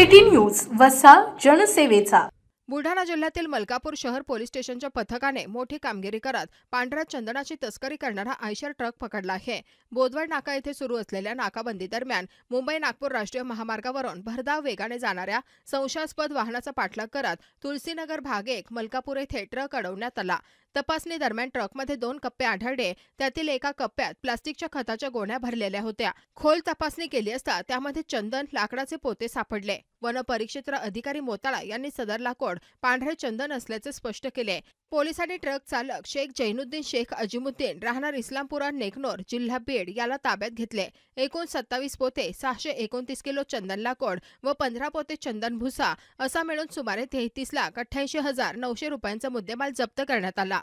City news वसा जनसेवेचा. बुलढाणा जिल्ह्यातील मलकापूर शहर पोलीस स्टेशनच्या पथकाने मोठी कामगिरी करत पांढऱ्या चंदनाची तस्करी करणारा आयशर ट्रक पकडला आहे. बोदवड नाका येथे सुरू असलेल्या नाकाबंदी दरम्यान मुंबई नागपूर राष्ट्रीय महामार्गावरून भरधाव वेगाने जाणाऱ्या संशयास्पद वाहनाचा पाठलाग करत तुलसीनगर भाग एक मलकापूर येथे ट्रक अडवण्यात आला. तपासणी दरम्यान ट्रकमध्ये दोन कप्पे आढळले. त्यातील एका कप्प्यात प्लास्टिकच्या खताच्या गोण्या भरलेल्या होत्या. खोल तपासणी केली असता त्यामध्ये चंदन लाकडाचे पोते सापडले. वन परिक्षेत्र अधिकारी मोताळा यांनी सदर लाकोड पांढरे चंदन असल्याचे स्पष्ट केले. पोलिसांनी ट्रक चालक शेख जैनुद्दीन शेख अजिमुद्दीन राहणार इस्लामपुरा नेकनोर जिल्हा बीड याला ताब्यात घेतले. एकूण सत्तावीस पोते सहाशे एकोणतीस किलो चंदन लाकूड व पंधरा पोते चंदन भुसा असा मिळून सुमारे तेहतीस लाख अठ्ठ्याऐंशी हजार नऊशे रुपयांचा मुद्देमाल जप्त करण्यात आला.